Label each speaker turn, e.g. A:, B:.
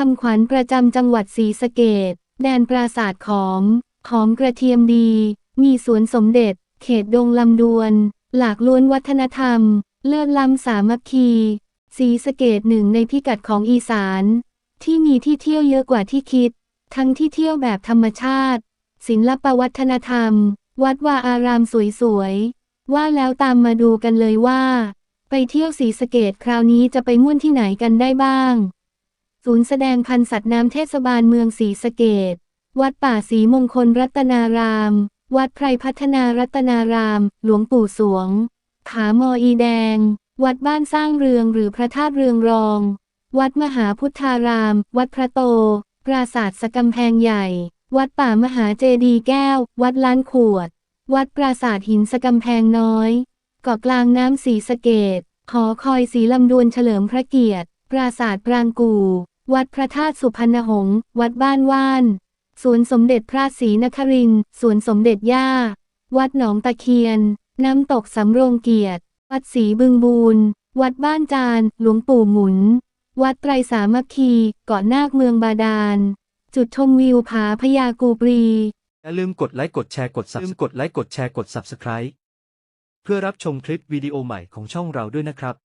A: คำขวัญประจำจังหวัดศรีสะเกดแดนปราสาทขอม หอมกระเทียมดี มีสวนสมเด็จ เขตดงลำดวน หลากล้วนวัฒนธรรม เลิศล้ำสามัคคีศรีสะเกดหนึ่งในพิกัดของอีสาน ที่มีที่เที่ยวเยอะกว่าที่คิด ทั้งที่เที่ยวแบบธรรมชาติ ศิลปวัฒนธรรม วัดวาอารามสวยๆ ว่าแล้วตามมาดูกันเลยว่า ไปเที่ยวศรีสะเกดคราวนี้จะไปม่วนที่ไหนกันได้บ้าง ศูนย์แสดงพันธุ์สัตว์น้ำเทศบาลเมืองศรีสะเกดวัดป่าศรีมงคลรัตนาราม วัดไพรพัฒนารัตนาราม หลวงปู่สวง ผามออีแดง วัดบ้านสร้างเรืองหรือพระธาตุเรืองรอง วัดมหาพุทธาราม วัดพระโต ปราสาทสกำแพงใหญ่ วัดป่ามหาเจดีแก้ว วัดล้านขวด วัดปราสาทหินสกำแพงน้อย เกาะกลางน้ำสีสะเกดหอคอยสีลำดวนเฉลิมพระเกียรติ ปราสาทปรางกู วัดพระธาตุสุพรรณหงษ์ วัดบ้านว่าน สวนสมเด็จพระศรีนครินทร์ สวนสมเด็จย่า วัดหนองตะเคียน น้ำตกสำโรงเกียรติ วัดศรีบึงบูรณ์วัดบ้านจาน หลวงปู่หมุน วัดไตรสามัคคี เกาะนาคเมืองบาดาล จุดชมวิวผาพญากูปรี
B: อย่าลืมกดไลค์กดแชร์กด Subscribe กดไลค์กดแชร์กด Subscribe เพื่อรับชมคลิปวิดีโอใหม่ของช่องเราด้วยนะครับ